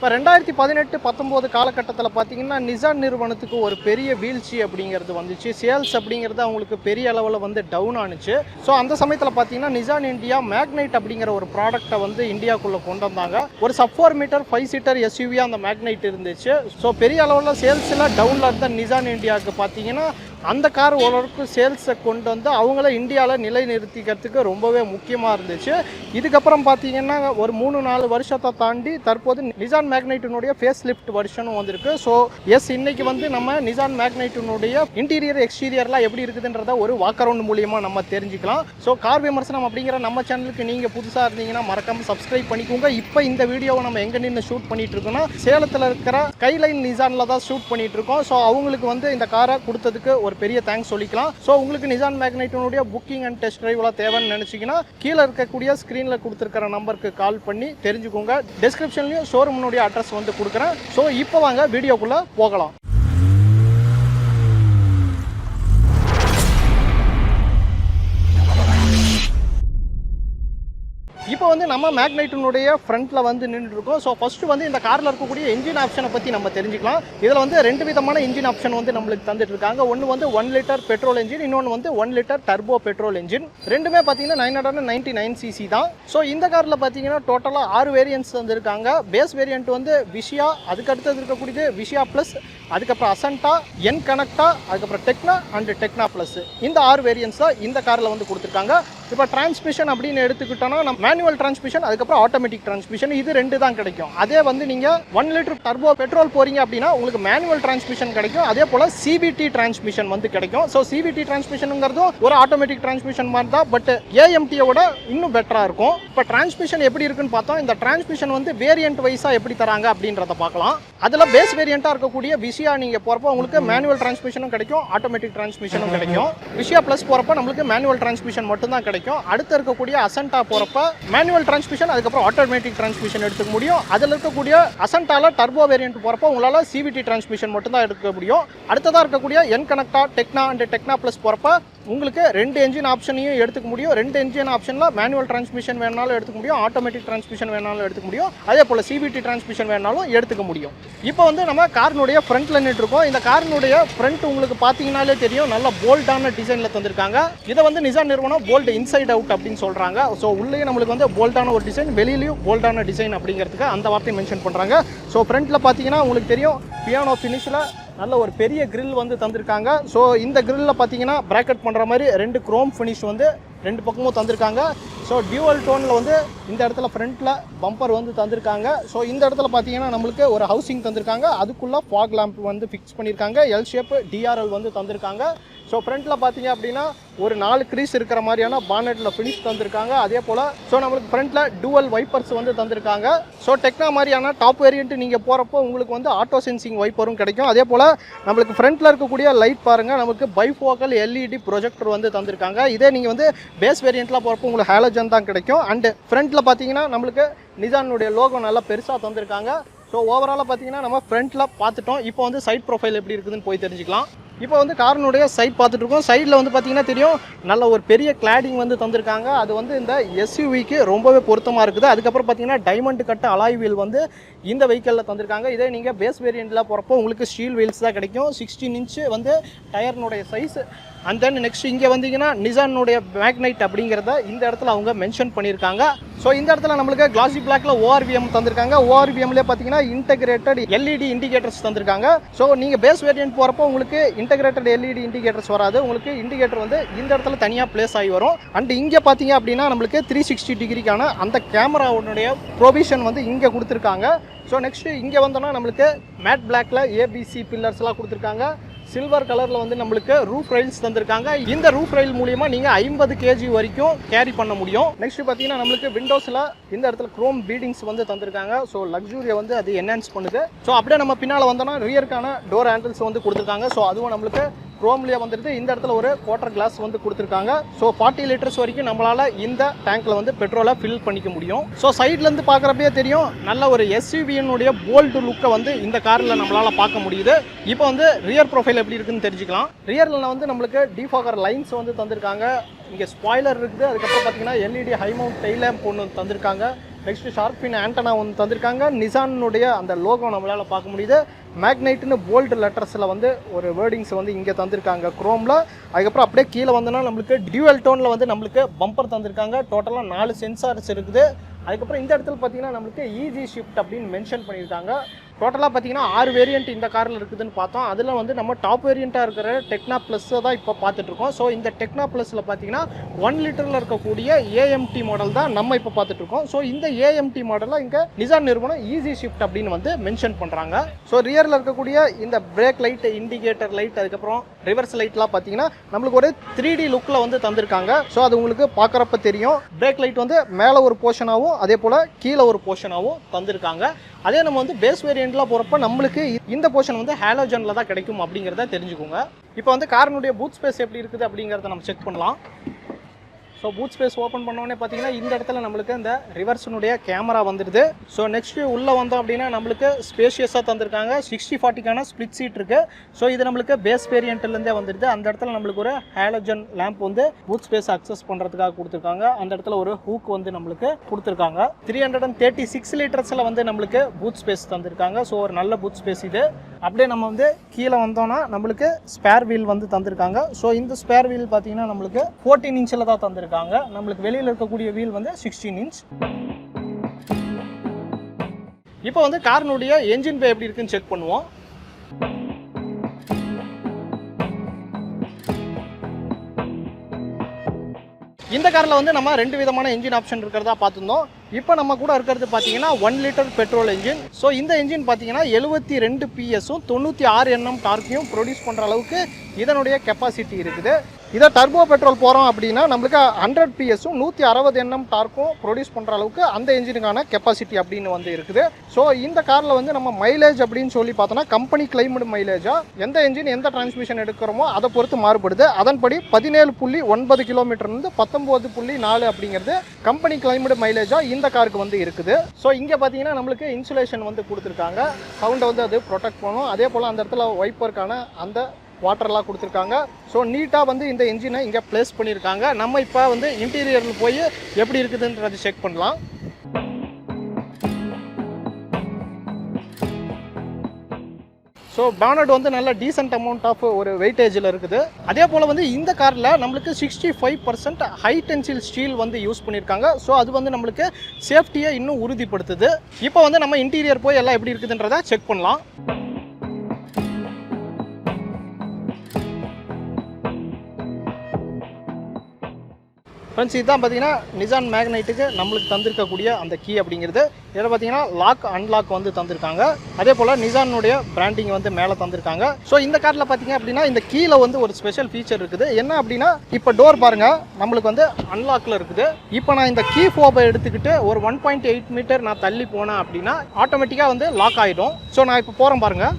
இப்போ ரெண்டாயிரத்தி பதினெட்டு பத்தொம்போது காலகட்டத்தில் பார்த்தீங்கன்னா நிசான் நிறுவனத்துக்கு ஒரு பெரிய வீழ்ச்சி அப்படிங்கிறது வந்துச்சு. சேல்ஸ் அப்படிங்கிறது அவங்களுக்கு பெரிய அளவில் வந்து டவுன் ஆனுச்சு. ஸோ அந்த சமயத்தில் பார்த்தீங்கன்னா நிசான் இந்தியா மேக்னைட் அப்படிங்கிற ஒரு ப்ராடக்ட்டை வந்து இந்தியாவுக்குள்ளே கொண்டு வந்தாங்க. ஒரு sub four meter five seater எஸ்யூவியாக அந்த மேக்னைட் இருந்துச்சு. ஸோ பெரிய அளவில் சேல்ஸில் டவுனில் இருந்த நிசான் இந்தியாவுக்கு பார்த்தீங்கன்னா அந்த கார் ஓரளவுக்கு சேல்ஸை கொண்டு வந்து அவங்கள இந்தியாவில் நிலைநிறுத்திக்கிறதுக்கு ரொம்பவே முக்கியமாக இருந்துச்சு. இதுக்கப்புறம் பார்த்தீங்கன்னா ஒரு மூணு நாலு வருஷத்தை தாண்டி தற்போது நிசான் மேக்னைட்டினுடைய ஃபேஸ் லிஃப்ட் வருஷனும் வந்திருக்கு. ஸோ எஸ் இன்னைக்கு வந்து நம்ம நிசான் மேக்னைட்டினுடைய இன்டீரியர் எக்ஸ்டீரியர்லாம் எப்படி இருக்குதுன்றத ஒரு வாக்கரவுண்ட் மூலியமாக நம்ம தெரிஞ்சுக்கலாம். ஸோ கார் விமர்சனம் அப்படிங்கிற நம்ம சேனலுக்கு நீங்கள் புதுசாக இருந்தீங்கன்னா மறக்காமல் சப்ஸ்கிரைப் பண்ணிக்கோங்க. இப்போ இந்த வீடியோவை நம்ம எங்கே நின்று ஷூட் பண்ணிட்டு இருக்கோம்னா சேலத்தில் இருக்கிற ஸ்கைலைன் நிசானில் தான் ஷூட் பண்ணிட்டு இருக்கோம் ஸோ அவங்களுக்கு வந்து இந்த காரை கொடுத்ததுக்கு ஒரு பெரிய தேங்க்ஸ் சொல்லிக்கலாம். ஸோ உங்களுக்கு நிசான் மேக்னைட்டினுடைய புக்கிங் அண்ட் டெஸ்ட் ட்ரைவ்லாம் தேவைன்னு நினச்சிங்கன்னா கீழே இருக்கக்கூடிய ஸ்க்ரீனில் கொடுத்துருக்கிற நம்பருக்கு கால் பண்ணி தெரிஞ்சுக்கோங்க. டிஸ்கிரிப்ஷன்லையும் ஷோரூம்னுடைய அட்ரஸ் வந்து கொடுக்குறேன். ஸோ இப்போ வாங்க வீடியோக்குள்ளே போகலாம். வந்து நம்ம மேக்னைட்டினுடைய ஃப்ரண்ட்டில் வந்து நின்றுருக்கோம். ஸோ ஃபஸ்ட்டு வந்து இந்த காரில் இருக்கக்கூடிய இன்ஜின் ஆப்ஷனை பற்றி நம்ம தெரிஞ்சுக்கலாம். இதில் வந்து ரெண்டு விதமான இன்ஜின் ஆப்ஷன் வந்து நம்மளுக்கு தந்துட்டு இருக்காங்க. ஒன்று வந்து ஒன் லிட்டர் பெட்ரோல் இன்ஜின் இன்னொன்று வந்து one litre turbo petrol engine ரெண்டுமே பார்த்தீங்கன்னா nine hundred ninety nine CC தான். ஸோ இந்த காரில் பார்த்தீங்கன்னா டோட்டலாக ஆறு வேரியன்ட்ஸ் வந்துருக்காங்க பேஸ் வேரியன்ட் வந்து விஷயா அதுக்கு அடுத்தது இருக்கக்கூடியது விஷயா ப்ளஸ் அதுக்கப்புறம் அசன்டா என் கனெக்டா அதுக்கப்புறம் டெக்னா அண்ட் டெக்னா ப்ளஸ் இந்த ஆறு வேரியன்ஸ் தான் இந்த காரில் வந்து கொடுத்துருக்காங்க. இப்போ டிரான்ஸ்மிஷன் அப்படின்னு எடுத்துக்கிட்டோம்னா நம்ம மேனுவல் டிரான்ஸ்மிஷன் அதுக்கப்புறம் ஆட்டோமேட்டிக் டிரான்ஸ்மிஷன் இது ரெண்டு தான் கிடைக்கும். அதே வந்து நீங்கள் ஒன் லிட்டர் டர்போ பெட்ரோல் போறீங்க அப்படின்னா உங்களுக்கு மேனுவல் டிரான்ஸ்மிஷன் கிடைக்கும். அதே போல் சிபிடி டிரான்ஸ்மிஷன் வந்து கிடைக்கும். ஸோ சிபிடி டிரான்ஸ்மிஷனுங்கிறதும் ஒரு ஆட்டோமேட்டிக் டிரான்ஸ்மிஷன் மாதிரி தான் பட் ஏஎம்டியோட இன்னும் பெட்டராக இருக்கும். இப்போ டிரான்ஸ்மிஷன் எப்படி இருக்குன்னு பார்த்தோம். இந்த டிரான்ஸ்மிஷன் வந்து வேரியன்ட் வைஸாக எப்படி தராங்க அப்படின்றத பார்க்கலாம். அதில் பேஸ் வேரியண்ட்டாக இருக்கக்கூடிய விஷயா நீங்கள் போகிறப்போ உங்களுக்கு மேனுவல் டிரான்ஸ்மிஷனும் கிடைக்கும் ஆட்டோமேட்டிக் டிரான்ஸ்மிஷனும் கிடைக்கும். விஷயா ப்ளஸ் போகிறப்ப நம்மளுக்கு மேனுவல் டிரான்ஸ்மிஷன் மட்டும்தான் கிடைக்கும். அடுத்து இருக்கக்கூடிய அசன்டா போகிறப்ப மேனுவல் டிரான்ஸ்மிஷன் அதுக்கப்புறம் ஆட்டோமேட்டிக் டிரான்ஸ்மிஷன் எடுத்துக்க முடியும். அதில் இருக்கக்கூடிய அசன்டால டர்போ வேரியன்ட் போகிறப்ப உங்களால் சிவிடி டிரான்ஸ்மிஷன் மட்டும்தான் எடுக்க முடியும். அடுத்ததாக இருக்கக்கூடிய என் கனெக்டா டெக்னா அண்ட் டெக்னா ப்ளஸ் போகிறப்ப உங்களுக்கு ரெண்டு என்ஜின் ஆப்ஷனையும் எடுத்துக்க முடியும். ரெண்டு என்ஜின் ஆப்ஷனில் மேனுவல் டிரான்ஸ்மிஷன் வேணாலும் எடுத்துக்க முடியும். ஆட்டோமேட்டிக் டிரான்ஸ்மிஷன் வேணாலும் எடுத்துக்க முடியும். அதே போல் சிபிடி டிரான்ஸ்மிஷன் வேணாலும் எடுத்துக்க முடியும். இப்போ வந்து நம்ம காரினுடைய ஃப்ரண்ட்டில் நின்றுருக்கோம். இந்த காரினுடைய ஃப்ரண்ட் உங்களுக்கு பார்த்தீங்கனாலே தெரியும். நல்ல போல்டான டிசைனில் தந்திருக்காங்க. இதை வந்து நிசான் நிறுவனம் போல்ட் இன்சைட் அவுட் அப்படின்னு சொல்கிறாங்க ஸோ உள்ளே நம்மளுக்கு வந்து போல்டான ஒரு டிசைன் வெளியிலையும் போல்டான டிசைன் அப்படிங்கிறதுக்கு அந்த வார்த்தையை மென்ஷன் பண்ணுறாங்க ஸோ ஃப்ரண்ட்டில் பார்த்தீங்கன்னா உங்களுக்கு தெரியும். பியானோ ஃபினிஷில் நல்ல ஒரு பெரிய கிரில் வந்து தந்திருக்காங்க. ஸோ இந்த கிரில்லில் பார்த்தீங்கன்னா ப்ராக்கெட் பண்ணுற மாதிரி ரெண்டு குரோம் ஃபினிஷ் வந்து ரெண்டு பக்கமும் தந்திருக்காங்க. ஸோ டியூவல் டோனில் வந்து இந்த இடத்துல ஃப்ரண்ட்டில் பம்பர் வந்து தந்திருக்காங்க. ஸோ இந்த இடத்துல பார்த்தீங்கன்னா நம்மளுக்கு ஒரு ஹவுசிங் தந்திருக்காங்க. அதுக்குள்ளே ஃபாக் லேம்ப் வந்து ஃபிக்ஸ் பண்ணியிருக்காங்க எல் ஷேப் டிஆர்எல் வந்து தந்திருக்காங்க. ஸோ ஃப்ரண்ட்டில் பார்த்தீங்க அப்படின்னா ஒரு நாலு க்ரீஸ் இருக்கிற மாதிரியான பானட்டில் ஃபினிஷ் தந்திருக்காங்க. அதே போல் ஸோ நம்மளுக்கு ஃப்ரண்ட்டில் டூவல் வைப்பர்ஸ் வந்து தந்திருக்காங்க. ஸோ டெக்னா மாதிரியான டாப் வேரியன்ட் நீங்கள் போகிறப்போ உங்களுக்கு வந்து ஆட்டோ சென்சிங் வைப்பரும் கிடைக்கும். அதே போல் நம்மளுக்கு ஃப்ரண்ட்டில் இருக்கக்கூடிய லைட் பாருங்கள் நமக்கு பைஃபோக்கல் எல்இடி ப்ரொஜெக்டர் வந்து தந்திருக்காங்க. இதே நீங்கள் வந்து பேஸ் வேரியண்ட்டில் போகிறப்போ உங்களுக்கு ஹேலஜன் தான் கிடைக்கும். அண்டு ஃப்ரண்ட்டில் பார்த்தீங்கன்னா நம்மளுக்கு நிசானுடைய லோகோ நல்லா பெருசாக தந்திருக்காங்க. ஸோ ஓவராலாக பார்த்தீங்கன்னா நம்ம ஃப்ரண்ட்டில் பார்த்துட்டோம். இப்போ வந்து சைட் ப்ரொஃபைல் எப்படி இருக்குதுன்னு போய் தெரிஞ்சுக்கலாம். இப்போ வந்து காரனுடைய சைட் பார்த்துட்டு இருக்கோம் சைடில் வந்து பார்த்தீங்கன்னா தெரியும் நல்ல ஒரு பெரிய கிளாடிங் வந்து தந்திருக்காங்க. அது வந்து இந்த எஸ்யூவிக்கு ரொம்பவே பொருத்தமாக இருக்குது. அதுக்கப்புறம் பார்த்தீங்கன்னா டைமண்ட் கட்ட அலாய் வீல் வந்து இந்த வெஹிக்கிளில் தந்திருக்காங்க. இதே நீங்கள் பேஸ் வேரியண்ட்டில் போகிறப்போ உங்களுக்கு ஸ்டீல் வீல்ஸ் தான் கிடைக்கும். சிக்ஸ்டீன் இன்ச்சு வந்து டயர்னுடைய சைஸ் அண்ட் தென் நெக்ஸ்ட் இங்கே வந்தீங்கன்னா நிசானுடைய மேக்னைட் அப்படிங்கிறத இந்த இடத்துல அவங்க மென்ஷன் பண்ணியிருக்காங்க. ஸோ இந்த இடத்துல நம்மளுக்கு கிளாசி பிளாக்ல ஓஆர்விஎம் தந்திருக்காங்க. ஓஆர்விஎம்லேயே பார்த்தீங்கன்னா இன்டெகிரேட்டட் எல்இடி இண்டிகேட்டர்ஸ் தந்திருக்காங்க. ஸோ நீங்கள் பேஸ் வேரியன்ட் போகிறப்போ உங்களுக்கு இன்டகிரேட்டட் எல்இடி இண்டிகேட்டர்ஸ் வராது. உங்களுக்கு இண்டிகேட்டர் வந்து இந்த இடத்துல தனியாக பிளேஸ் ஆகி வரும். அண்ட் இங்கே பார்த்தீங்க அப்படின்னா நம்மளுக்கு த்ரீ சிக்ஸ்டி டிகிரிக்கான அந்த கேமராவுடைய ப்ரொவிஷன் வந்து இங்கே கொடுத்துருக்காங்க. ஸோ நெக்ஸ்ட்டு இங்கே வந்தோம்னா நம்மளுக்கு மேட் பிளாக்ல ஏபிசி பில்லர்ஸ்லாம் கொடுத்துருக்காங்க. சில்வர் கலரில் வந்து நம்மளுக்கு ரூஃப் ரைல்ஸ் தந்திருக்காங்க. இந்த ரூஃப் ரயில் மூலியமா நீங்கள் ஐம்பது கேஜி வரைக்கும் கேரி பண்ண முடியும். நெக்ஸ்ட் பார்த்தீங்கன்னா நம்மளுக்கு விண்டோஸில் இந்த இடத்துல குரோம் பீடிங்ஸ் வந்து தந்திருக்காங்க. ஸோ லக்ஸூரியை வந்து அது என்ஹான்ஸ் பண்ணுது. ஸோ அப்படியே நம்ம பின்னால் வந்தோம்னா ரியருக்கான டோர் ஹேண்டில்ஸ் வந்து கொடுத்துருக்காங்க. ஸோ அதுவும் நம்மளுக்கு குரோம்லேயே வந்துருது இந்த இடத்துல ஒரு குவார்டர் கிளாஸ் வந்து கொடுத்துருக்காங்க. ஸோ ஃபார்ட்டி லிட்டர்ஸ் வரைக்கும் நம்மளால் இந்த டேங்க்கில் வந்து பெட்ரோலை ஃபில் பண்ணிக்க முடியும். ஸோ சைட்லேருந்து பார்க்குறப்பே தெரியும். நல்ல ஒரு எஸ்யூவியினுடைய போல்டு லுக்கை வந்து இந்த காரில் நம்மளால் பார்க்க முடியுது. இப்போ வந்து ரியர் ப்ரொஃபைல் எப்படி இருக்குன்னு தெரிஞ்சுக்கலாம். ரியரில் வந்து நம்மளுக்கு டிஃபாகர் லைன்ஸ் வந்து தந்திருக்காங்க. இங்கே ஸ்பாய்லர் இருக்குது. அதுக்கப்புறம் பார்த்தீங்கன்னா LED high mount tail lamp ஒன்று தந்திருக்காங்க. நெக்ஸ்ட் ஷார்பின் ஆண்டனா ஒன்று தந்திருக்காங்க. நிசானுடைய அந்த லோகோ நம்மளால் பார்க்க முடியுது. மேக்னைட்னு போல்டு லெட்டர்ஸில் வந்து ஒரு வேர்டிங்ஸ் வந்து இங்கே தந்திருக்காங்க. குரோமில் அதுக்கப்புறம் அப்படியே கீழே வந்தோன்னா நம்மளுக்கு டியூவல் டோனில் வந்து நம்மளுக்கு பம்பர் தந்திருக்காங்க. டோட்டலாக நாலு சென்சார்ஸ் இருக்குது. அதுக்கப்புறம் இந்த இடத்துல பார்த்தீங்கன்னா நம்மளுக்கு ஈஜி ஷிஃப்ட் அப்படின்னு மென்ஷன் பண்ணியிருக்காங்க. டோட்டலாக பார்த்தீங்கன்னா ஆறு வேரியண்ட் இந்த காரில் இருக்குதுன்னு பார்த்தோம். அதில் வந்து நம்ம டாப் வேரியண்ட்டாக இருக்கிற டெக்னா ப்ளஸ்ஸை தான் இப்போ பார்த்துட்ருக்கோம் ஸோ இந்த டெக்னா ப்ளஸில் பார்த்தீங்கன்னா ஒன் லிட்டரில் இருக்கக்கூடிய ஏஎம்டி மாடல் தான் நம்ம இப்போ பார்த்துட்ருக்கோம் ஸோ இந்த ஏஎம்டி மாடலில் இங்கே நிசான் நிறுவனம் ஈஸி ஷிஃப்ட் அப்படின்னு வந்து மென்ஷன் பண்ணுறாங்க ஸோ ரியரில் இருக்கக்கூடிய இந்த பிரேக் லைட் இண்டிகேட்டர் லைட் அதுக்கப்புறம் ரிவர்ஸ் லைட்லாம் பார்த்தீங்கன்னா நம்மளுக்கு ஒரு த்ரீ டி லுக்கில் வந்து தந்திருக்காங்க. ஸோ அது உங்களுக்கு பார்க்குறப்ப தெரியும். பிரேக் லைட் வந்து மேலே ஒரு போர்ஷனாகவும் அதே போல் கீழே ஒரு போர்ஷனாகவும் தந்திருக்காங்க. அதே நம்ம வந்து பேஸ் வேரியண்ட்லாம் போகிறப்ப நம்மளுக்கு இந்த போர்ஷன் வந்து ஹாலோஜனில் தான் கிடைக்கும் அப்படிங்கிறத தெரிஞ்சுக்கோங்க. இப்போ வந்து காரினுடைய பூத் ஸ்பேஸ் எப்படி இருக்குது அப்படிங்கிறத நம்ம செக் பண்ணலாம். ஸோ பூட் ஸ்பேஸ் ஓப்பன் பண்ணோடனே பார்த்தீங்கன்னா இந்த இடத்துல நம்மளுக்கு இந்த ரிவர்ஸினுடைய கேமரா வந்துடுது. ஸோ நெக்ஸ்ட்டு உள்ளே வந்தோம் அப்படின்னா நம்மளுக்கு ஸ்பேஷியஸாக தந்திருக்காங்க. சிக்ஸ்டி ஃபார்ட்டிக்கான ஸ்ப்ளிட் சீட் இருக்குது ஸோ இது நம்மளுக்கு பேஸ் வேரியண்ட்லேருந்தே வந்துடுது. அந்த இடத்துல நம்மளுக்கு ஒரு ஹேலஜன் லேம்ப் வந்து பூட் ஸ்பேஸ் அக்சஸ் பண்ணுறதுக்காக கொடுத்துருக்காங்க. அந்த இடத்துல ஒரு ஹூக் வந்து நம்மளுக்கு கொடுத்துருக்காங்க. Three hundred and thirty six லிட்டர்ஸில் வந்து நம்மளுக்கு பூத் ஸ்பேஸ் தந்திருக்காங்க. ஸோ ஒரு நல்ல பூத் ஸ்பேஸ் இது. அப்படியே நம்ம வந்து கீழே வந்தோம்னா நம்மளுக்கு ஸ்பேர் வீல் வந்து தந்திருக்காங்க. ஸோ இந்த ஸ்பேர் வீல் பார்த்தீங்கன்னா நம்மளுக்கு ஃபோர்டீன் இன்ச்சில் தான் தந்திருக்காங்க. நம்மளுக்கு வெளியில் இருக்கக்கூடிய வீல் வந்து சிக்ஸ்டீன் இன்ச் இப்போ வந்து காரினுடைய என்ஜின் பே எப்படி இருக்குன்னு செக் பண்ணுவோம். இந்த காரில் வந்து நம்ம ரெண்டு விதமான என்ஜின் ஆப்ஷன் இருக்கிறதா பார்த்துருந்தோம். இப்போ நம்ம கூட இருக்கிறது பார்த்தீங்கன்னா one litre petrol engine so இந்த என்ஜின் பார்த்தீங்கன்னா எழுபத்தி ரெண்டு பிஎஸும் தொண்ணூற்றி ஆறு என்எம் டார்க்கையும் ப்ரொடியூஸ் பண்ணுற அளவுக்கு இதனுடைய கெப்பாசிட்டி இருக்குது. இதை டர்போ பெட்ரோல் போகிறோம் அப்படின்னா நம்மளுக்கு ஹண்ட்ரட் பிஎஸும் நூற்றி அறுபது என்எம் டார்க்கும் ப்ரொடியூஸ் பண்ணுற அளவுக்கு அந்த இன்ஜினுக்கான கெப்பாசிட்டி அப்படின்னு வந்து இருக்குது. ஸோ இந்த காரில் வந்து நம்ம மைலேஜ் அப்படின்னு சொல்லி பார்த்தோன்னா கம்பெனி கிளைமடு மைலேஜாக எந்த இன்ஜின் எந்த டிரான்ஸ்மிஷன் எடுக்கிறோமோ அதை பொறுத்து மாறுபடுது. அதன்படி பதினேழு புள்ளி ஒன்பது கிலோமீட்டர்லேருந்து பத்தொம்போது புள்ளி நாலு அப்படிங்கிறது கம்பெனி கிளைமடு மைலேஜாக இந்த காருக்கு வந்து இருக்குது. ஸோ இங்கே பார்த்தீங்கன்னா நம்மளுக்கு இன்சுலேஷன் வந்து கொடுத்துருக்காங்க. சவுண்டை வந்து அது ப்ரொடெக்ட் பண்ணும். அதே போல் அந்த இடத்துல ஒய்ப்பருக்கான அந்த வாட்டர்லாம் கொடுத்துருக்காங்க. ஸோ நீட்டாக வந்து இந்த என்ஜினை இங்கே ப்ளேஸ் பண்ணியிருக்காங்க. நம்ம இப்போ வந்து இன்டீரியரில் போய் எப்படி இருக்குதுன்றது செக் பண்ணலாம். ஸோ பேனட் வந்து நல்ல டீசென்ட் அமௌண்ட் ஆஃப் ஒரு வெயிட்டேஜில் இருக்குது. அதே போல் வந்து இந்த காரில் நம்மளுக்கு sixty five percent high tensile steel வந்து யூஸ் பண்ணியிருக்காங்க. ஸோ அது வந்து நம்மளுக்கு சேஃப்டியை இன்னும் உறுதிப்படுத்துது. இப்போ வந்து நம்ம இன்டீரியர் போய் எல்லாம் எப்படி இருக்குதுன்றதை செக் பண்ணலாம். ஃப்ரெண்ட்ஸ் இதுதான் பார்த்தீங்கன்னா நிசான் மேக்னைட்டுக்கு நம்மளுக்கு தந்திருக்கக்கூடிய அந்த கீ அப்படிங்கிறது. இதில் பார்த்தீங்கன்னா லாக் அன்லாக் வந்து தந்திருக்காங்க. அதே போல் நிசானுடைய பிராண்டிங் வந்து மேலே தந்திருக்காங்க. ஸோ இந்த காரில் பார்த்தீங்க அப்படின்னா இந்த கீழே வந்து ஒரு ஸ்பெஷல் ஃபீச்சர் இருக்குது. என்ன அப்படின்னா இப்போ டோர் பாருங்கள் நம்மளுக்கு வந்து அன்லாக்கில் இருக்குது. இப்போ நான் இந்த கீ ஃபோபை எடுத்துக்கிட்டு ஒரு ஒன் பாயிண்ட் எயிட் மீட்டர் நான் தள்ளி போனேன் அப்படின்னா ஆட்டோமேட்டிக்காக வந்து லாக் ஆகிடும் ஸோ நான் இப்போ போகிறேன் பாருங்கள்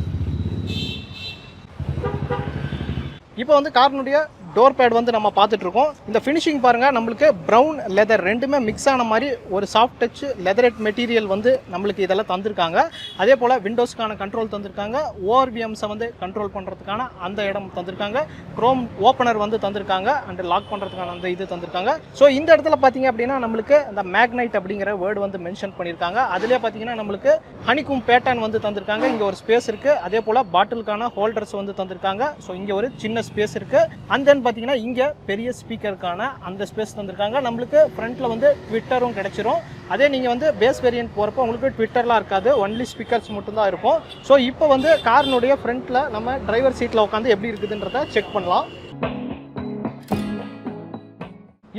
இப்போ வந்து காரினுடைய டோர் பேட் வந்து நம்ம பார்த்துட்ருக்கோம். இந்த ஃபினிஷிங் பாருங்கள் நம்மளுக்கு ப்ரௌன் லெதர் ரெண்டுமே மிக்ஸ் ஆன மாதிரி ஒரு சாஃப்ட் டச் லெதரேட் மெட்டீரியல் வந்து நம்மளுக்கு இதெல்லாம் தந்திருக்காங்க. அதே போல் விண்டோஸ்க்கான கண்ட்ரோல் தந்திருக்காங்க. ஓஆர்பிஎம்ஸை வந்து கண்ட்ரோல் பண்ணுறதுக்கான அந்த இடம் தந்திருக்காங்க. க்ரோம் ஓப்பனர் வந்து தந்திருக்காங்க. அண்ட் லாக் பண்ணுறதுக்கான அந்த இது தந்திருக்காங்க. ஸோ இந்த இடத்துல பார்த்தீங்க அப்படின்னா நம்மளுக்கு இந்த மேக்னைட் அப்படிங்கிற வேர்டு வந்து மென்ஷன் பண்ணியிருக்காங்க அதுலேயே பார்த்தீங்கன்னா நம்மளுக்கு ஹனிக்கும் பேட்டர்ன் வந்து தந்திருக்காங்க. இங்கே ஒரு ஸ்பேஸ் இருக்குது அதே போல் பாட்டிலுக்கான ஹோல்டர்ஸ் வந்து தந்திருக்காங்க. ஸோ இங்கே ஒரு சின்ன ஸ்பேஸ் இருக்குது அண்ட் தென் பார்த்தீங்கன்னா இங்கே பெரிய ஸ்பீக்கருக்கான அந்த ஸ்பேஸ் தந்திருக்காங்க. நம்மளுக்கு ஃப்ரண்ட்டில் வந்து ட்விட்டரும் கிடச்சிரும். அதே நீங்கள் வந்து பேஸ் வேரியன்ட் போகிறப்போ உங்களுக்கு ட்விட்டர்லாம் இருக்காது. ஒன்லி ஸ்பீக்கர்ஸ் மட்டும்தான் இருக்கும். ஸோ இப்போ வந்து காரினுடைய ஃப்ரண்ட்டில் நம்ம டிரைவர் சீட்டில் உட்காந்து எப்படி இருக்குதுன்றத செக் பண்ணலாம்.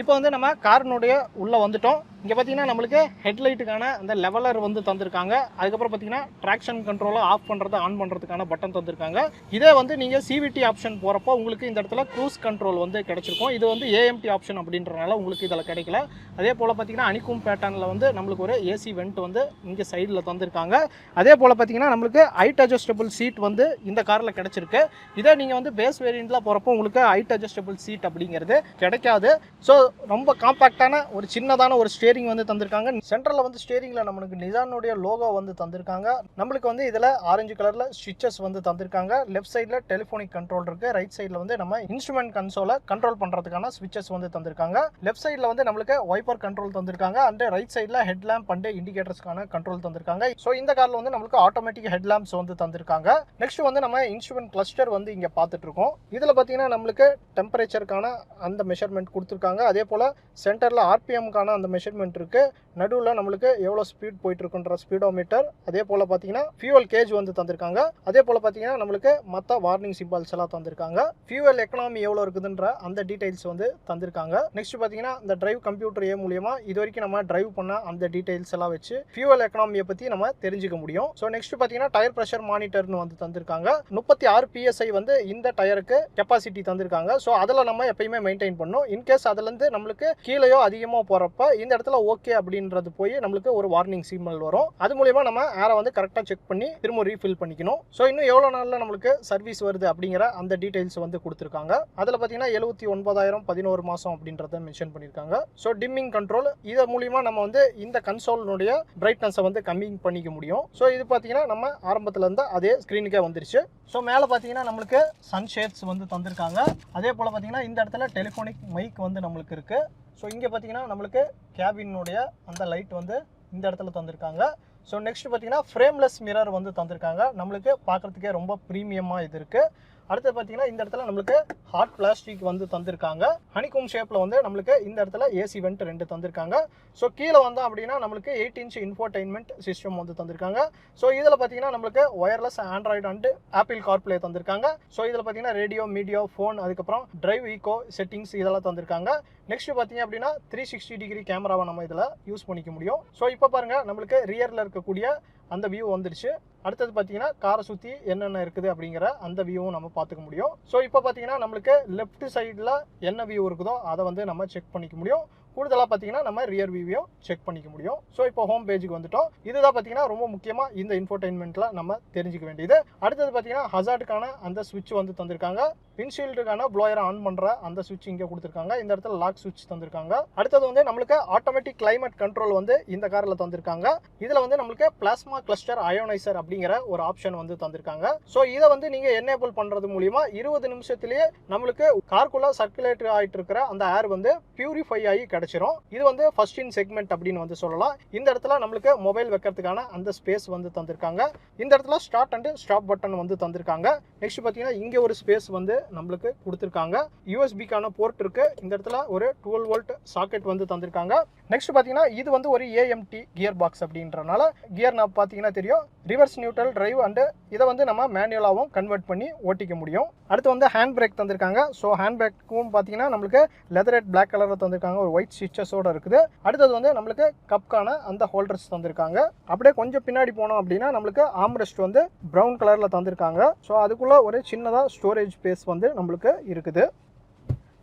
இப்போ வந்து நம்ம காரினுடைய உள்ளே வந்துட்டோம். இங்கே பார்த்தீங்கன்னா நம்மளுக்கு ஹெட்லைட்டுக்கான அந்த லெவலர் வந்து தந்திருக்காங்க. அதுக்கப்புறம் பார்த்தீங்கன்னா ட்ராக்ஷன் கண்ட்ரோலை ஆஃப் பண்ணுறது ஆன் பண்ணுறதுக்கான பட்டன் தந்திருக்காங்க. இதே வந்து நீங்கள் சிவிடி ஆப்ஷன் போகிறப்போ உங்களுக்கு இந்த இடத்துல க்ரூஸ் கண்ட்ரோல் வந்து கிடச்சிருக்கும். இது வந்து ஏஎம்டி ஆப்ஷன் அப்படின்றனால உங்களுக்கு இதில் கிடைக்கல. அதே போல் பார்த்தீங்கன்னா அனிக்கும் பேட்டர்னில் வந்து நம்மளுக்கு ஒரு ஏசி வெண்ட் வந்து இங்கே சைடில் தந்திருக்காங்க. அதே போல் பார்த்தீங்கன்னா நம்மளுக்கு ஹைட் அட்ஜஸ்டபிள் சீட் வந்து இந்த காரில் கிடைச்சிருக்கு. இதே நீங்கள் வந்து பேஸ் வேரியண்ட்டில் போகிறப்போ உங்களுக்கு ஹைட் அட்ஜஸ்டபிள் சீட் அப்படிங்கிறது கிடைக்காது. ஸோ ரொம்ப காம்பேக்டான ஒரு சின்னதான ஒரு ஸ்டேஜ் ஸ்டேரிங் வந்து தந்திருக்காங்க. சென்டரில் வந்து ஸ்டேரிங்கில் நம்மளுக்கு நிசானுடைய லோகோ வந்து தந்திருக்காங்க. நம்மளுக்கு வந்து இதில் ஆரஞ்சு கலரில் ஸ்விட்சஸ் வந்து தந்திருக்காங்க. லெஃப்ட் சைடில் டெலிஃபோனிக் கண்ட்ரோல் இருக்கு. ரைட் சைடில் வந்து நம்ம இன்ஸ்ட்ருமெண்ட் கன்சோலை கண்ட்ரோல் பண்ணுறதுக்கான ஸ்விட்சஸ் வந்து தந்திருக்காங்க. லெஃப்ட் சைடில் வந்து நம்மளுக்கு வைப்பர் கண்ட்ரோல் தந்திருக்காங்க. அண்ட் ரைட் சைடில் ஹெட் லேம்ப் அண்ட் இண்டிகேட்டர்ஸ்க்கான கண்ட்ரோல் தந்திருக்காங்க. ஸோ இந்த காரில் வந்து நம்மளுக்கு ஆட்டோமேட்டிக் ஹெட் லேம்ப்ஸ் வந்து தந்திருக்காங்க. நெக்ஸ்ட் வந்து நம்ம இன்ஸ்ட்ருமெண்ட் கிளஸ்டர் வந்து இங்கே பார்த்துட்டு இருக்கோம் இதில் பார்த்தீங்கன்னா நம்மளுக்கு டெம்பரேச்சருக்கான அந்த மெஷர்மெண்ட் கொடுத்துருக்காங்க. அதே போல் சென்டரில் ஆர்பிஎம்க்கான அந்த மெஷர்மெண்ட் இருக்குது நடுவில் நம்மளுக்கு எவ்வளோ ஸ்பீட் போயிட்டு இருக்குன்ற ஸ்பீடோமீட்டர் அதே போல் பார்த்தீங்கன்னா ஃபியூவல் கேஜ் வந்து தந்திருக்காங்க. அதே போல் பார்த்தீங்கன்னா நம்மளுக்கு மற்ற வார்னிங் சிம்பால்ஸ் எல்லாம் தந்திருக்காங்க. ஃபியூவல் எக்கனாமி எவ்வளோ இருக்குதுன்ற அந்த டீடைல்ஸ் வந்து தந்திருக்காங்க. நெக்ஸ்ட் பார்த்தீங்கன்னா இந்த டிரைவ் கம்ப்யூட்டர் ஏ மூலியமா இது வரைக்கும் நம்ம டிரைவ் பண்ண அந்த டீட்டெயில்ஸ் எல்லாம் வச்சு ஃபியூவல் எக்கனாமியை பற்றி நம்ம தெரிஞ்சுக்க முடியும். ஸோ நெக்ஸ்ட் பார்த்தீங்கன்னா டயர் ப்ரெஷர் மானிட்டர்னு வந்து தந்திருக்காங்க. முப்பத்தி ஆறு பிஎஸ்ஐ வந்து இந்த டயருக்கு கெப்பாசிட்டி தந்திருக்காங்க. ஸோ அதில் நம்ம எப்பயுமே மெயின்டைன் பண்ணும் இன்கேஸ் அதுலேருந்து நம்மளுக்கு கீழேயோ அதிகமாக போகிறப்ப இந்த இடத்துல ஓகே அப்படின்றது போய் நம்மளுக்கு ஒரு வார்னிங் சிக்னல் வரும். அது மூலியமா நம்ம ஏரை வந்து கரெக்டாக செக் பண்ணி திரும்ப ரீஃபில் பண்ணிக்கணும். ஸோ இன்னும் எவ்வளோ நாளில் நம்மளுக்கு சர்வீஸ் வருது அப்படிங்கிற அந்த டீட்டெயில்ஸ் வந்து கொடுத்துருக்காங்க. அதில் பார்த்தீங்கன்னா எழுபத்தி ஒன்பதாயிரம் பதினோரு மாதம் அப்படின்றத மென்ஷன் பண்ணியிருக்காங்க. ஸோ டிம்மிங் கண்ட்ரோல் இது மூலியமா நம்ம வந்து இந்த கன்சோலினுடைய பிரைட்னஸை வந்து கம்மி பண்ணிக்க முடியும். ஸோ இது பார்த்தீங்கன்னா நம்ம ஆரம்பத்தில் இருந்து அதே ஸ்க்ரீனுக்கே வந்துருச்சு. ஸோ மேலே பார்த்தீங்கன்னா நம்மளுக்கு சன்ஷேட்ஸ் வந்து தந்திருக்காங்க. அதே போல் பார்த்தீங்கன்னா இந்த இடத்துல டெலிஃபோனிக் மைக் வந்து நம்மளுக்கு இருக்குது ஸோ இங்கே பார்த்தீங்கன்னா நம்மளுக்கு கேபினுடைய அந்த லைட் வந்து இந்த இடத்துல தந்திருக்காங்க. ஸோ நெக்ஸ்ட் பார்த்தீங்கன்னா ஃப்ரேம்லெஸ் மிரர் வந்து தந்திருக்காங்க. நம்மளுக்கு பார்க்குறதுக்கே ரொம்ப ப்ரீமியமாக இது இருக்குது அடுத்து பார்த்தீங்கன்னா இந்த இடத்துல நம்மளுக்கு ஹார்ட் பிளாஸ்டிக் வந்து தந்திருக்காங்க. ஹனிகோம் ஷேப்பில் வந்து நம்மளுக்கு இந்த இடத்துல ஏசி வெண்ட் ரெண்டு தந்திருக்காங்க. ஸோ கீழே வந்தோம் அப்படின்னா நம்மளுக்கு எயிட் இன்ச் இன்ஃபோர்டைன்மெண்ட் சிஸ்டம் வந்து தந்திருக்காங்க. ஸோ இதில் பார்த்தீங்கன்னா நம்மளுக்கு wireless Android and Apple CarPlay தந்திருக்காங்க. ஸோ இதில் பார்த்தீங்கன்னா ரேடியோ மீடியோ ஃபோன் அதுக்கப்புறம் டிரைவ் ஈகோ செட்டிங்ஸ் இதெல்லாம் தந்திருக்காங்க. நெக்ஸ்ட் பார்த்தீங்க அப்படின்னா த்ரீ சிக்ஸ்டி டிகிரி கேமராவை நம்ம இதில் யூஸ் பண்ணிக்க முடியும். ஸோ இப்போ பாருங்க நம்மளுக்கு ரியரில் இருக்கக்கூடிய அந்த வியூ வந்துடுச்சு அடுத்தது பார்த்தீங்கன்னா காரை சுற்றி என்னென்ன இருக்குது அப்படிங்கிற அந்த வியூவும் நம்ம பார்த்துக்க முடியும். ஸோ இப்போ பார்த்தீங்கன்னா நம்மளுக்கு லெஃப்ட் சைடில் என்ன வியூ இருக்குதோ அதை வந்து நம்ம செக் பண்ணிக்க முடியும். கூடுதலாக பார்த்தீங்கன்னா நம்ம ரியர் வியூவையும் செக் பண்ணிக்க முடியும். ஸோ இப்போ ஹோம் பேஜுக்கு வந்துட்டோம். இதுதான் பார்த்தீங்கன்னா ரொம்ப முக்கியமாக இந்த இன்ஃபர்டைன்மெண்ட்டில் நம்ம தெரிஞ்சிக்க வேண்டியது. அடுத்தது பார்த்தீங்கன்னா ஹசார்டுக்கான அந்த சுவிட்ச் வந்து தந்திருக்காங்க. பின்ஷீல்டுக்கான ப்ளோயரை ஆன் பண்ணுற அந்த சுவிட்ச் இங்கே கொடுத்துருக்காங்க. இந்த இடத்துல லாக் சுவிட்ச் தந்திருக்காங்க. அடுத்தது வந்து நம்மளுக்கு ஆட்டோமேட்டிக் கிளைமேட் கண்ட்ரோல் வந்து இந்த காரில் தந்திருக்காங்க. இதில் வந்து நம்மளுக்கு பிளாஸ்மா கிளஸ்டர் அயோனைசர் அப்படிங்கிற ஒரு ஆப்ஷன் வந்து தந்திருக்காங்க. ஸோ இதை வந்து நீங்கள் என்னேபிள் பண்ணுறது மூலிமா இருபது நிமிஷத்துலேயே நம்மளுக்கு கார்க்குள்ளே சர்க்குலேட் ஆகிட்டு இருக்கிற அந்த ஏர் வந்து பியூரிஃபை ஆகி கிடைச்சிரும். இது வந்து ஃபர்ஸ்ட் இன் செக்மெண்ட் அப்படின்னு வந்து சொல்லலாம். இந்த இடத்துல நம்மளுக்கு மொபைல் வைக்கிறதுக்கான அந்த ஸ்பேஸ் வந்து தந்திருக்காங்க. இந்த இடத்துல ஸ்டார்ட் அண்ட் ஸ்டாப் பட்டன் வந்து தந்திருக்காங்க. நெக்ஸ்ட் பார்த்தீங்கன்னா இங்கே ஒரு ஸ்பேஸ் வந்து நம்மளுக்கு கொடுத்துருக்காங்க. யூஎஸ்பிக்கான போர்ட் இருக்கு. இந்த இடத்துல ஒரு டுவெல் வோல்ட் சாக்கெட் வந்து தந்திருக்காங்க. நெக்ஸ்ட் பார்த்தீங்கன்னா இது வந்து ஒரு ஏஎம்டி கியர் பாக்ஸ் அப்படின்றனால கியர் நான் பார்த்தீங்கன்னா தெரியும். ரிவர்ஸ் நியூட்ரல் டிரைவ் அண்டு இதை வந்து நம்ம மேனுவலாகவும் கன்வெர்ட் பண்ணி ஓட்டிக்க முடியும். அடுத்து வந்து ஹேண்ட் பிரேக் தந்திருக்காங்க. ஸோ ஹேண்ட் பிரேக்கும் பார்த்தீங்கன்னா நம்மளுக்கு லெதரேட் பிளாக் கலரில் தந்திருக்காங்க. ஒரு ஒயிட் ஸ்டிச்சஸோடு இருக்குது. அடுத்தது வந்து நம்மளுக்கு கப்கான அந்த ஹோல்டர்ஸ் தந்திருக்காங்க. அப்படியே கொஞ்சம் பின்னாடி போனோம் அப்படின்னா நம்மளுக்கு ஆம்ரெஸ்ட் வந்து ப்ரௌன் கலரில் தந்திருக்காங்க. ஸோ அதுக்குள்ளே ஒரு சின்னதாக ஸ்டோரேஜ் ஸ்பேஸ் வந்து நம்மளுக்கு இருக்குது.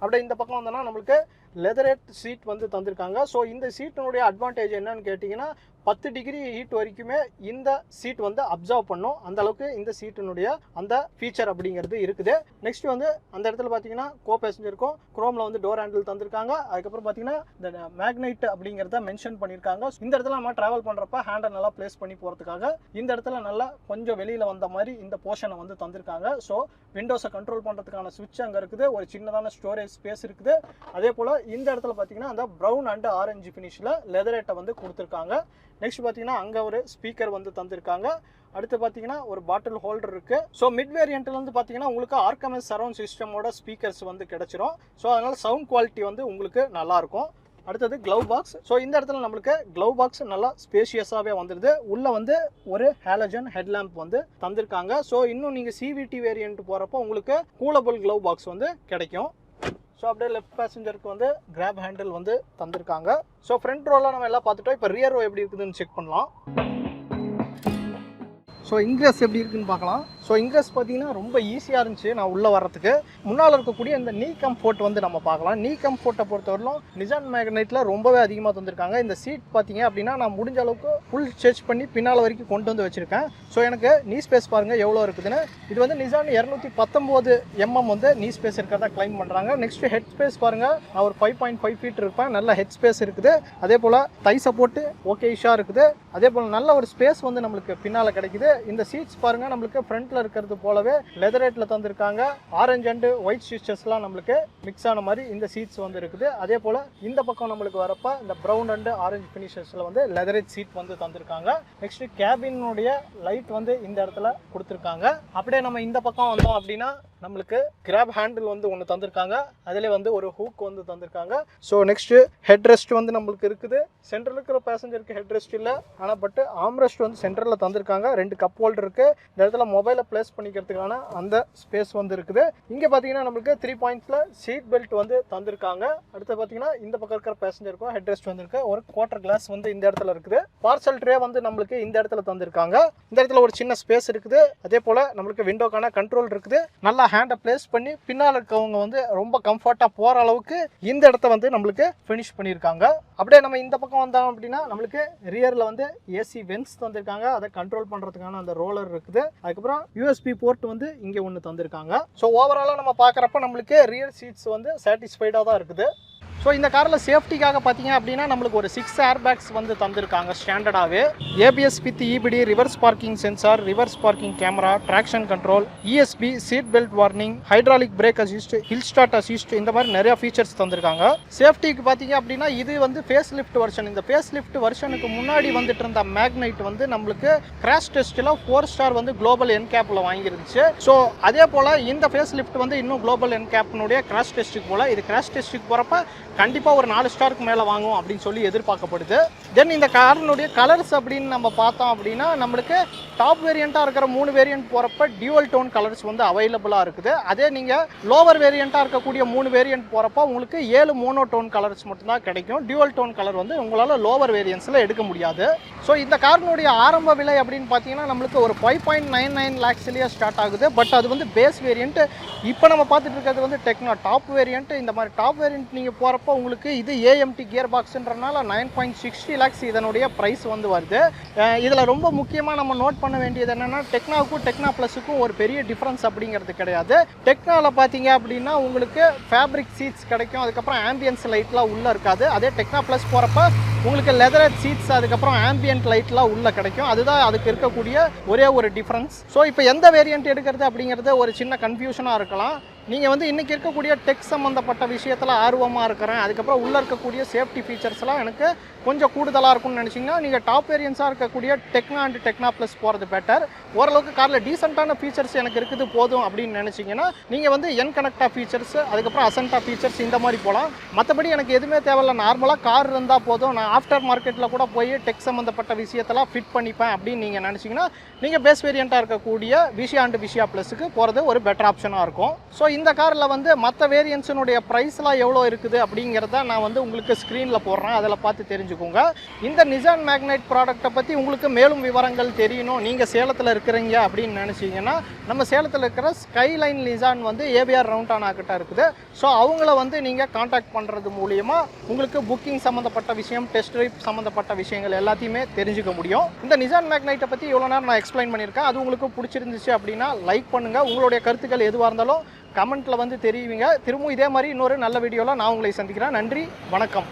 அப்படியே இந்த பக்கம் வந்தோம்னா நம்மளுக்கு லெதரேட் சீட் வந்து தந்திருக்காங்க. ஸோ இந்த சீட்டினுடைய அட்வான்டேஜ் என்னன்னு கேட்டிங்கன்னா பத்து டிகிரி ஹீட் வரைக்குமே இந்த சீட் வந்து அப்சர்வ் பண்ணும். அந்த அளவுக்கு இந்த சீட்டினுடைய அந்த ஃபீச்சர் அப்படிங்கிறது இருக்குது. நெக்ஸ்ட் வந்து அந்த இடத்துல பார்த்தீங்கன்னா கோ பேசஞ்சருக்கும் குரோமில் வந்து டோர் ஹேண்டில் தந்திருக்காங்க. அதுக்கப்புறம் பார்த்தீங்கன்னா இந்த மேக்னைட் அப்படிங்கிறத மென்ஷன் பண்ணியிருக்காங்க இந்த இடத்துல நம்ம ட்ராவல் பண்ணுறப்ப ஹேண்டை நல்லா பிளேஸ் பண்ணி போகிறதுக்காக இந்த இடத்துல நல்லா கொஞ்சம் வெளியில் வந்த மாதிரி இந்த போர்ஷனை வந்து தந்திருக்காங்க. ஸோ விண்டோஸை கண்ட்ரோல் பண்ணுறதுக்கான சுவிட்ச் அங்கே இருக்குது. ஒரு சின்னதான ஸ்டோரேஜ் ஸ்பேஸ் இருக்குது. அதே போல் இந்த இடத்துல பார்த்தீங்கன்னா அந்த ப்ரௌன் அண்ட் ஆரஞ்சு ஃபினிஷில் லெதரேட்டை வந்து கொடுத்துருக்காங்க. நெக்ஸ்ட் பார்த்தீங்கன்னா அங்கே ஒரு ஸ்பீக்கர் வந்து தந்திருக்காங்க. அடுத்து பார்த்தீங்கன்னா ஒரு பாட்டில் ஹோல்டர் இருக்குது ஸோ மிட் வேரியண்ட்லேருந்து பார்த்தீங்கன்னா உங்களுக்கு ஆர்கமஸ் சரௌண்ட் சிஸ்டமோட ஸ்பீக்கர்ஸ் வந்து கிடச்சிரும். ஸோ அதனால் சவுண்ட் குவாலிட்டி வந்து உங்களுக்கு நல்லாயிருக்கும் அடுத்தது க்ளவ் பாக்ஸ் ஸோ இந்த இடத்துல நம்மளுக்கு க்ளவ் பாக்ஸ் நல்லா ஸ்பேஷியஸாகவே வந்துடுது உள்ளே வந்து ஒரு ஹேலஜன் ஹெட்லாம்ப் வந்து தந்திருக்காங்க. ஸோ இன்னும் நீங்கள் சிவிடி வேரியண்ட் போகிறப்போ உங்களுக்கு கூலபிள் க்ளவ் பாக்ஸ் வந்து கிடைக்கும். ஸோ அப்படியே லெஃப்ட் பேசஞ்சருக்கு வந்து கிராப் ஹேண்டில் வந்து தந்திருக்காங்க. ஸோ ஃப்ரண்ட் ரோலாம் நம்ம எல்லாம் பார்த்துட்டோம். இப்போ ரியர் ரோ எப்படி இருக்குதுன்னு செக் பண்ணலாம். ஸோ இங்கிரஸ் எப்படி இருக்குன்னு பார்க்கலாம். ஸோ இங்கஸ் பார்த்தீங்கன்னா ரொம்ப ஈஸியாக இருந்துச்சு. நான் உள்ளே வர்றதுக்கு. முன்னால் இருக்கக்கூடிய இந்த நீ கம்ஃபோர்ட் வந்து நம்ம பார்க்கலாம். நீ கம்ஃபோர்ட்டை பொறுத்தவரையிலும் நிஜான் மேக்னைட்டில் ரொம்பவே அதிகமாக தந்திருக்காங்க. இந்த சீட் பார்த்தீங்க அப்படின்னா நான் முடிஞ்ச அளவுக்கு ஃபுல் ஸ்ட்ரெச் பண்ணி பின்னால் வரைக்கும் கொண்டு வந்து வச்சுருக்கேன். ஸோ எனக்கு நீ ஸ்பேஸ் பாருங்கள் எவ்வளோ இருக்குதுன்னு. இது வந்து நிஜான் இரநூத்தி பத்தொம்போது எம்எம் வந்து நீ ஸ்பேஸ் இருக்கிறதா கிளைம் பண்ணுறாங்க நெக்ஸ்ட் ஹெட் ஸ்பேஸ் பாருங்கள் நான் ஒரு ஃபைவ் பாயிண்ட் ஃபைவ் ஃபீட் இருப்பேன். நல்ல ஹெட் ஸ்பேஸ் இருக்குது. அதே போல் தை சப்போர்ட்டு ஓகேஷாக இருக்குது. அதே போல் நல்ல ஒரு ஸ்பேஸ் வந்து நம்மளுக்கு பின்னால் கிடைக்குது. இந்த சீட்ஸ் பாருங்கள் நம்மளுக்கு ஃப்ரண்ட்டில் இருக்கிறது போலவே லெதரேட்டில் தந்திருக்காங்க. ஆரஞ்சு அண்டு ஒயிட் ஸ்டிச்சஸ்லாம் நம்மளுக்கு மிக்ஸ் ஆன மாதிரி இந்த சீட்ஸ் வந்து இருக்குது. அதே போல் இந்த பக்கம் நம்மளுக்கு வரப்ப இந்த ப்ரௌன் அண்டு ஆரஞ்சு ஃபினிஷஸில் வந்து லெதரேட் சீட் வந்து தந்திருக்காங்க. நெக்ஸ்ட் கேபினுடைய லைட் வந்து இந்த இடத்துல கொடுத்துருக்காங்க. அப்படியே நம்ம இந்த பக்கம் வந்தோம் அப்படின்னா நம்மளுக்கு கிராப் ஹேண்டில் வந்து ஒன்று தந்திருக்காங்க. அதில் வந்து ஒரு ஹூக் வந்து தந்திருக்காங்க. ஸோ நெக்ஸ்ட் ஹெட் ரெஸ்ட் வந்து நம்மளுக்கு இருக்குது. சென்டரில் இருக்கிற பேசஞ்சருக்கு ஹெட் ரெஸ்ட் இல்லை. ஆனால் பட் ஆம் ரெஸ்ட் வந்து சென்டரில் தந்திருக்காங்க. ரெண்டு கப் ஹோல்டர் இருக்குது இந்த இடத்துல மொபைலை ப்ளேஸ் பண்ணிக்கிறதுக்கான அந்த ஸ்பேஸ் வந்து இருக்குது இங்கே பார்த்தீங்கன்னா நம்மளுக்கு த்ரீ பாயிண்ட்ஸில் சீட் பெல்ட் வந்து தந்திருக்காங்க. அடுத்து பார்த்தீங்கன்னா இந்த பக்கம் இருக்கிற பேசஞ்சருக்கும் ஹெட் ரெஸ்ட் வந்துருக்கு. ஒரு குவார்டர் கிளாஸ் வந்து இந்த இடத்துல இருக்குது. பார்சல் ட்ரே வந்து நம்மளுக்கு இந்த இடத்துல தந்திருக்காங்க. இந்த இடத்துல ஒரு சின்ன ஸ்பேஸ் இருக்குது. அதே போல் நம்மளுக்கு விண்டோக்கான கண்ட்ரோல் இருக்குது. நல்லா ஹேண்டை ப்ளேஸ் பண்ணி பின்னால் இருக்கவங்க வந்து ரொம்ப கம்ஃபர்ட்டாக போகிற அளவுக்கு இந்த இடத்த வந்து நம்மளுக்கு ஃபினிஷ் பண்ணியிருக்காங்க. அப்படியே நம்ம இந்த பக்கம் வந்தோம் அப்படின்னா நம்மளுக்கு ரியரில் வந்து ஏசி வென்ஸ் தந்திருக்காங்க. அதை கண்ட்ரோல் பண்ணுறதுக்கான அந்த ரோலர் இருக்குது. அதுக்கப்புறம் யூஎஸ்பி போர்ட் வந்து இங்கே ஒன்று தந்திருக்காங்க. ஸோ ஓவராலாக நம்ம பார்க்குறப்ப நம்மளுக்கு ரியர் சீட்ஸ் வந்து சாட்டிஸ்ஃபைடாக தான் இருக்குது. ஸோ இந்த காரில் சேஃப்டிக்காக பார்த்தீங்க அப்படின்னா நம்மளுக்கு ஒரு சிக்ஸ் ஏர் பேக்ஸ் வந்து தந்திருக்காங்க ஸ்டாண்டர்டாகவே ABS with EBD reverse parking sensor reverse parking camera traction control ESP seat belt warning hydraulic brake assist hill start assist இந்த மாதிரி நிறைய ஃபீச்சர்ஸ் தந்திருக்காங்க. சேஃப்டிக்கு பார்த்தீங்க அப்படின்னா இது வந்து ஃபேஸ் லிஃப்ட் வெர்ஷன் இந்த ஃபேஸ் லிஃப்ட் வெர்ஷனுக்கு முன்னாடி வந்துட்டு இருந்த மேக்னைட் வந்து நம்மளுக்கு கிராஷ் டெஸ்ட்டில் ஃபோர் ஸ்டார் வந்து குளோபல் என்கேப்பில் வாங்கிருந்துச்சு ஸோ அதே போல் இந்த ஃபேஸ் லிஃப்ட் வந்து இன்னும் குளோபல் என்கேப்னுடைய கிராஷ் டெஸ்ட்டுக்கு போல் இது கிராஷ் டெஸ்ட்டுக்கு போகிறப்ப கண்டிப்பாக ஒரு நாலு ஸ்டாருக்கு மேலே வாங்கும் அப்படின்னு சொல்லி எதிர்பார்க்கப்படுது. தென் இந்த காரினுடைய கலர்ஸ் அப்படின்னு நம்ம பார்த்தோம் அப்படின்னா நம்மளுக்கு டாப் வேரியண்ட்டாக இருக்கிற மூணு வேரியண்ட் போகிறப்ப டியூவல் டோன் கலர்ஸ் வந்து அவைலபிளாக இருக்குது. அதே நீங்கள் லோவர் வேரியண்ட்டாக இருக்கக்கூடிய மூணு வேரியண்ட் போகிறப்ப உங்களுக்கு ஏழு மோனோ டோன் கலர்ஸ் மட்டும்தான் கிடைக்கும். டியூவல் டோன் கலர் வந்து உங்களால் லோவர் வேரியன்ஸில் எடுக்க முடியாது. ஸோ இந்த காரினுடைய ஆரம்ப விலை அப்படின்னு பார்த்தீங்கன்னா நம்மளுக்கு ஒரு ஃபைவ் பாயிண்ட் நைன் நைன் லேக்ஸ்லேயே ஸ்டார்ட் ஆகுது. பட் அது வந்து பேஸ் வேரியண்ட் இப்போ நம்ம பார்த்துட்டு இருக்கிறது வந்து டெக்னோ டாப் வேரியண்ட் இந்த மாதிரி டாப் வேரியண்ட் நீங்கள் போகிறப்ப உங்களுக்கு இது ஏஎம்டி கியர் பாக்ஸ்ன்றனால நைன் பாயிண்ட் சிக்ஸ்டி லேக்ஸ் இதனுடைய ப்ரைஸ் வந்து வருது. இதில் ரொம்ப முக்கியமாக நம்ம நோட் பண்ண வேண்டியது என்னென்னா டெக்னாவுக்கும் டெக்னா ப்ளஸுக்கும் ஒரு பெரிய டிஃப்ரென்ஸ் அப்படிங்கிறது கிடையாது. டெக்னாவில் பார்த்தீங்க அப்படின்னா உங்களுக்கு ஃபேப்ரிக் சீட்ஸ் கிடைக்கும். அதுக்கப்புறம் ஆம்பியன்ஸ் லைட்லாம் உள்ளே இருக்காது. அதே டெக்னா ப்ளஸ் போகிறப்ப உங்களுக்கு லெதர் சீட்ஸ் அதுக்கப்புறம் ஆம்பியன்ட் லைட்லாம் உள்ளே கிடைக்கும். அதுதான் அதுக்கு இருக்கக்கூடிய ஒரே ஒரு டிஃப்ரென்ஸ் ஸோ இப்போ எந்த வேரியண்ட் எடுக்கிறது அப்படிங்கிறது ஒரு சின்ன கன்ஃபியூஷனாக இருக்கலாம். நீங்கள் வந்து இன்றைக்கி இருக்கக்கூடிய டெக் சம்மந்தப்பட்ட விஷயத்தில் ஆர்வமாக இருக்கிறேன். அதுக்கப்புறம் உள்ளே இருக்கக்கூடிய சேஃப்டி ஃபீச்சர்ஸ்லாம் எனக்கு கொஞ்சம் கூடுதலாக இருக்கும்னு நினச்சிங்கன்னா நீங்கள் டாப் வேரியன்ஸாக இருக்கக்கூடிய டெக்னா அண்ட் டெக்னா ப்ளஸ் போகிறது பெட்டர் ஓரளவுக்கு காரில் டீசெண்டான ஃபீச்சர்ஸ் எனக்கு இருக்குது போதும் அப்படின்னு நினச்சிங்கன்னா நீங்கள் வந்து என் கனெக்டாக ஃபீச்சர்ஸ் அதுக்கப்புறம் அசன்டா ஃபீச்சர்ஸ் இந்த மாதிரி போகலாம் மற்றபடி எனக்கு எதுவுமே தேவையில்ல. நார்மலாக கார் இருந்தால் போதும். நான் ஆஃப்டர் மார்க்கெட்டில் கூட போய் டெக் சம்மந்தப்பட்ட விஷயத்தெல்லாம் ஃபிட் பண்ணிப்பேன் அப்படின்னு நீங்கள் நினச்சிங்கன்னா நீங்கள் பேஸ் வேரியண்ட்டாக இருக்கக்கூடிய விஷயா அண்ட் விஷயா ப்ளஸுக்கு போகிறது ஒரு பெட்டர் ஆப்ஷனாக இருக்கும். ஸோ இந்த காரில் வந்து மற்ற வேரியன்ஸினுடைய ப்ரைஸ்லாம் எவ்வளோ இருக்குது அப்படிங்கிறத நான் வந்து உங்களுக்கு ஸ்க்ரீனில் போடுறேன். அதில் பார்த்து தெரிஞ்சுக்கோங்க. இந்த நிசான் மேக்னைட் ப்ராடக்ட்டை பற்றி உங்களுக்கு மேலும் விவரங்கள் தெரியணும். நீங்கள் சேலத்தில் இருக்கிறீங்க அப்படின்னு நினச்சிங்கன்னா நம்ம சேலத்தில் இருக்கிற ஸ்கைலைன் நிசான் வந்து ஏபிஆர் ரவுண்டானா கிட்ட இருக்குது. ஸோ அவங்கள வந்து நீங்கள் காண்டாக்ட் பண்ணுறது மூலியமாக உங்களுக்கு புக்கிங் சம்மந்தப்பட்ட விஷயம் டெஸ்ட் ட்ரைவ் சம்மந்தப்பட்ட விஷயங்கள் எல்லாத்தையுமே தெரிஞ்சுக்க முடியும். இந்த நிசான் மேக்னைட்டை பற்றி இவ்வளோ நேரம் நான் எக்ஸ்பிளைன் பண்ணியிருக்கேன். அது உங்களுக்கு பிடிச்சிருந்துச்சு அப்படின்னா லைக் பண்ணுங்கள் உங்களுடைய கருத்துக்கள் எதுவாக இருந்தாலும் கமெண்ட்டில் வந்து தெரிவிங்க. திரும்பவும் இதே மாதிரி இன்னொரு நல்ல வீடியோவில் நான் உங்களை சந்திக்கிறேன். நன்றி. வணக்கம்.